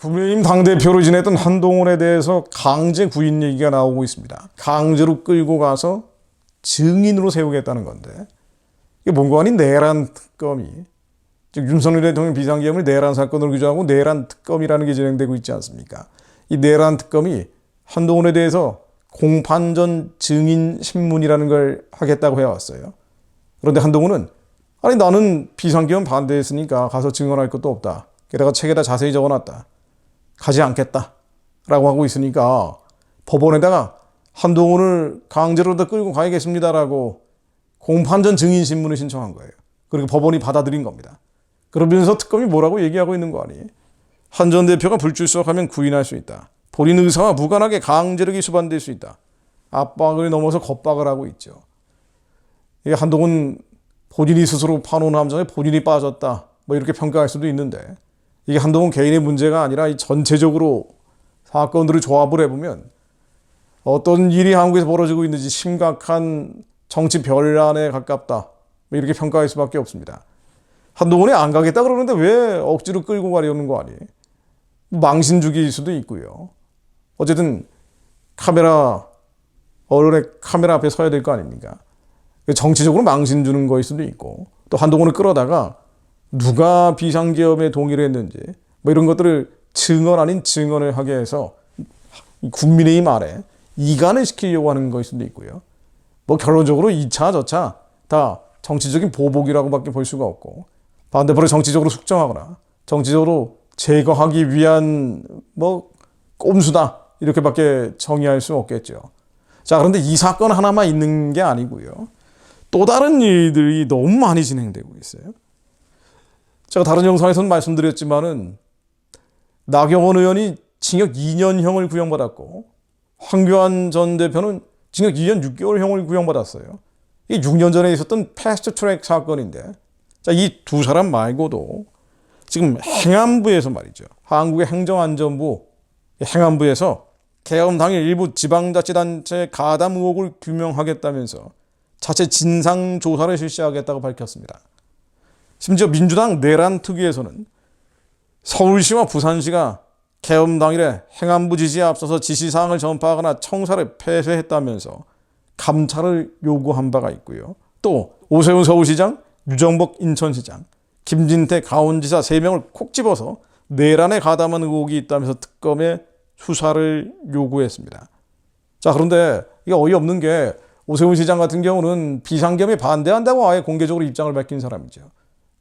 국민의힘 당대표로 지냈던 한동훈에 대해서 강제 구인 얘기가 나오고 있습니다. 강제로 끌고 가서 증인으로 세우겠다는 건데 이게 뭔가 아닌 내란 특검이 즉 윤석열 대통령 비상계엄을 내란 사건으로 규정하고 내란 특검이라는 게 진행되고 있지 않습니까? 이 내란 특검이 한동훈에 대해서 공판전 증인 신문이라는 걸 하겠다고 해왔어요. 그런데 한동훈은 아니 나는 비상계엄 반대했으니까 가서 증언할 것도 없다. 게다가 책에다 자세히 적어놨다. 가지 않겠다. 라고 하고 있으니까 법원에다가 한동훈을 강제로 다 끌고 가야겠습니다라고 공판전 증인 신문을 신청한 거예요. 그리고 법원이 받아들인 겁니다. 그러면서 특검이 뭐라고 얘기하고 있는 거 아니에요? 한 전 대표가 불출석하면 구인할 수 있다. 본인 의사와 무관하게 강제력이 수반될 수 있다. 압박을 넘어서 겁박을 하고 있죠. 이게 한동훈 본인이 스스로 파놓은 함정에 본인이 빠졌다. 뭐 이렇게 평가할 수도 있는데 이게 한동훈 개인의 문제가 아니라 이 전체적으로 사건들을 조합을 해보면 어떤 일이 한국에서 벌어지고 있는지 심각한 정치 변란에 가깝다. 뭐 이렇게 평가할 수밖에 없습니다. 한동훈이 안 가겠다 그러는데 왜 억지로 끌고 가려는 거 아니에요? 망신 주기일 수도 있고요. 어쨌든 카메라 언론의 카메라 앞에 서야 될 거 아닙니까? 정치적으로 망신 주는 거일 수도 있고 또 한동훈을 끌어다가 누가 비상계엄에 동의를 했는지 뭐 이런 것들을 증언 아닌 증언을 하게 해서 국민의힘 아래 이간을 시키려고 하는 것일 수도 있고요. 뭐 결론적으로 2차 저차 다 정치적인 보복이라고밖에 볼 수가 없고 반대로 정치적으로 숙정하거나 정치적으로 제거하기 위한 뭐 꼼수다 이렇게밖에 정의할 수 없겠죠. 자 그런데 이 사건 하나만 있는 게 아니고요. 또 다른 일들이 너무 많이 진행되고 있어요. 제가 다른 영상에서는 말씀드렸지만은 나경원 의원이 징역 2년형을 구형받았고 황교안 전 대표는 징역 2년 6개월형을 구형받았어요. 이게 6년 전에 있었던 패스트 트랙 사건인데 자, 이 두 사람 말고도 지금 행안부에서 말이죠. 한국의 행정안전부 행안부에서 개엄 당일 일부 지방자치단체 가담 의혹을 규명하겠다면서 자체 진상 조사를 실시하겠다고 밝혔습니다. 심지어 민주당 내란 특위에서는 서울시와 부산시가 개엄 당일에 행안부 지시에 앞서서 지시사항을 전파하거나 청사를 폐쇄했다면서 감찰을 요구한 바가 있고요. 또 오세훈 서울시장, 유정복 인천시장, 김진태 강원지사 3명을 콕 집어서 내란에 가담한 의혹이 있다면서 특검에 수사를 요구했습니다. 자, 그런데 이게 어이없는 게 오세훈 시장 같은 경우는 비상겸에 반대한다고 아예 공개적으로 입장을 밝힌 사람이죠.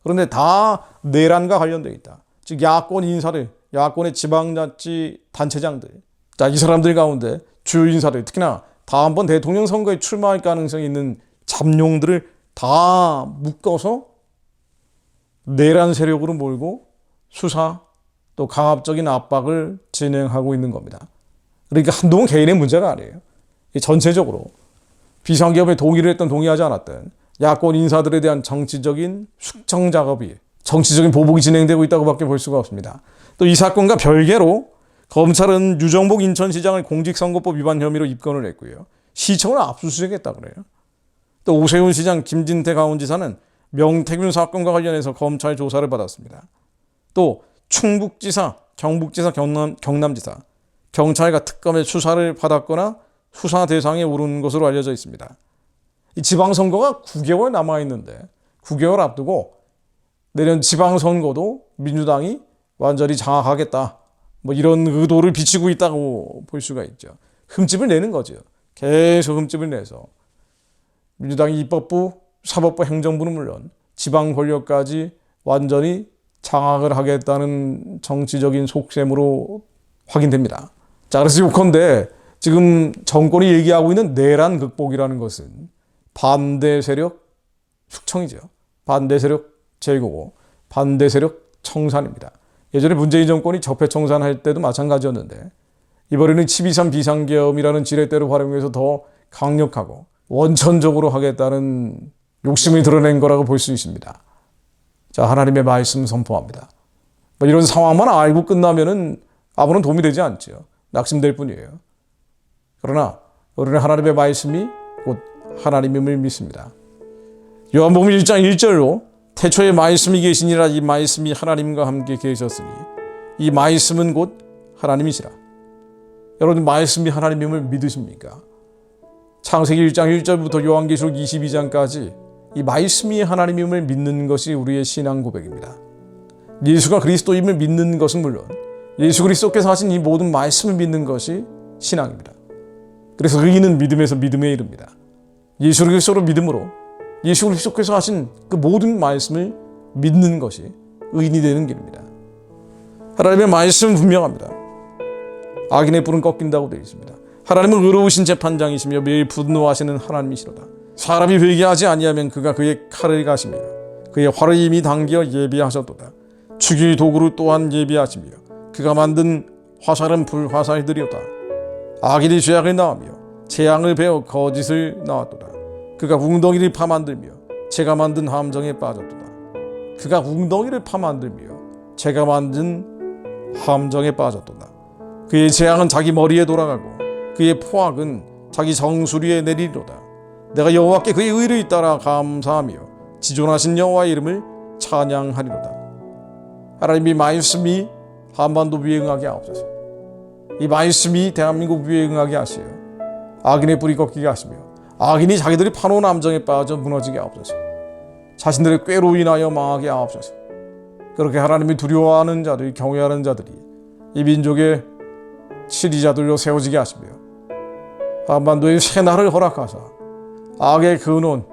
그런데 다 내란과 관련되어 있다. 즉 야권 인사들, 야권의 지방자치 단체장들, 자, 이 사람들 가운데 주요 인사들, 특히나 다음번 대통령 선거에 출마할 가능성이 있는 잠룡들을 다 묶어서 내란 세력으로 몰고 수사 또 강압적인 압박을 진행하고 있는 겁니다. 그러니까 한동훈 개인의 문제가 아니에요. 전체적으로 비상기업에 동의를 했던 동의하지 않았던 야권 인사들에 대한 정치적인 숙청 작업이 정치적인 보복이 진행되고 있다고밖에 볼 수가 없습니다. 또 이 사건과 별개로 검찰은 유정복 인천시장을 공직선거법 위반 혐의로 입건을 했고요. 시청을 압수수색했다 그래요. 또 오세훈 시장, 김진태 강원지사는 명태균 사건과 관련해서 검찰 조사를 받았습니다. 또 충북지사, 경북지사, 경남, 경남지사, 경찰과 특검의 수사를 받았거나 수사 대상에 오른 것으로 알려져 있습니다. 이 지방선거가 9개월 남아있는데 9개월 앞두고 내년 지방선거도 민주당이 완전히 장악하겠다. 뭐 이런 의도를 비치고 있다고 볼 수가 있죠. 흠집을 내는 거죠. 계속 흠집을 내서 민주당이 입법부, 사법부, 행정부는 물론 지방 권력까지 완전히 장악을 하겠다는 정치적인 속셈으로 확인됩니다. 자, 그래서 요컨대 지금 정권이 얘기하고 있는 내란 극복이라는 것은 반대 세력 숙청이죠. 반대 세력 제거고 반대 세력 청산입니다. 예전에 문재인 정권이 적폐 청산할 때도 마찬가지였는데 이번에는 12.3 비상계엄이라는 지렛대로 활용해서 더 강력하고 원천적으로 하겠다는 욕심을 드러낸 거라고 볼 수 있습니다. 자, 하나님의 말씀 선포합니다. 뭐 이런 상황만 알고 끝나면은 아무런 도움이 되지 않죠. 낙심될 뿐이에요. 그러나 우리는 하나님의 말씀이 곧 하나님임을 믿습니다. 요한복음 1장 1절로 태초에 말씀이 계시니라 이 말씀이 하나님과 함께 계셨으니 이 말씀은 곧 하나님이시라. 여러분 말씀이 하나님임을 믿으십니까? 창세기 1장 1절부터 요한계시록 22장까지 이 말씀이 하나님임을 믿는 것이 우리의 신앙 고백입니다. 예수가 그리스도임을 믿는 것은 물론 예수 그리스도께서 하신 이 모든 말씀을 믿는 것이 신앙입니다. 그래서 의인은 믿음에서 믿음에 이릅니다. 예수 그리스도로 믿음으로 예수 그리스도께서 하신 그 모든 말씀을 믿는 것이 의인이 되는 길입니다. 하나님의 말씀은 분명합니다. 악인의 뿔은 꺾인다고 되어 있습니다. 하나님은 의로우신 재판장이시며 매일 분노하시는 하나님이시로다. 사람이 회개하지 아니하면 그가 그의 칼을 가시며 그의 활을 이미 당겨 예비하셨도다. 죽일 도구를 또한 예비하시며 그가 만든 화살은 불화살들이었다. 악인이 죄악을 낳으며 재앙을 베어 거짓을 낳았도다. 그가 웅덩이를 파만들며 제가 만든 함정에 빠졌도다. 그가 웅덩이를 파만들며 제가 만든 함정에 빠졌도다. 그의 재앙은 자기 머리에 돌아가고 그의 포악은 자기 정수리에 내리리로다. 내가 여호와께 그의 의를 따라 감사하며 지존하신 여호와의 이름을 찬양하리로다. 하나님이 말씀이 한반도 위에 응하게 하옵소서. 이 말씀이 대한민국 위에 응하게 하시어 악인의 뿌리 꺾이게 하시며 악인이 자기들이 파놓은 함정에 빠져 무너지게 하옵소서. 자신들의 꾀로 인하여 망하게 하옵소서. 그렇게 하나님이 두려워하는 자들이 경외하는 자들이 이 민족의 치리자들로 세워지게 하시며 한반도의 새 날을 허락하사 악의 근원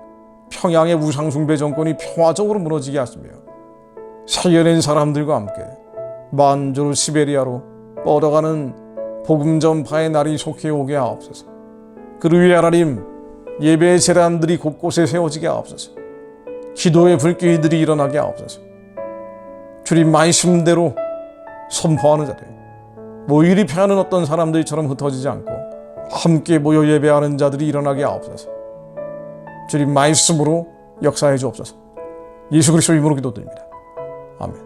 평양의 우상숭배 정권이 평화적으로 무너지게 하시며 살려낸 사람들과 함께 만주로 시베리아로 뻗어가는 복음 전파의 날이 속해 오게 하옵소서. 그를 위해 하나님 예배의 재단들이 곳곳에 세워지게 하옵소서. 기도의 불길들이 일어나게 하옵소서. 주님 말씀대로 선포하는 자들 모이리 패하는 어떤 사람들처럼 흩어지지 않고 함께 모여 예배하는 자들이 일어나게 하옵소서. 주님 말씀으로 역사해 주옵소서. 예수 그리스도 이름으로 기도드립니다. 아멘.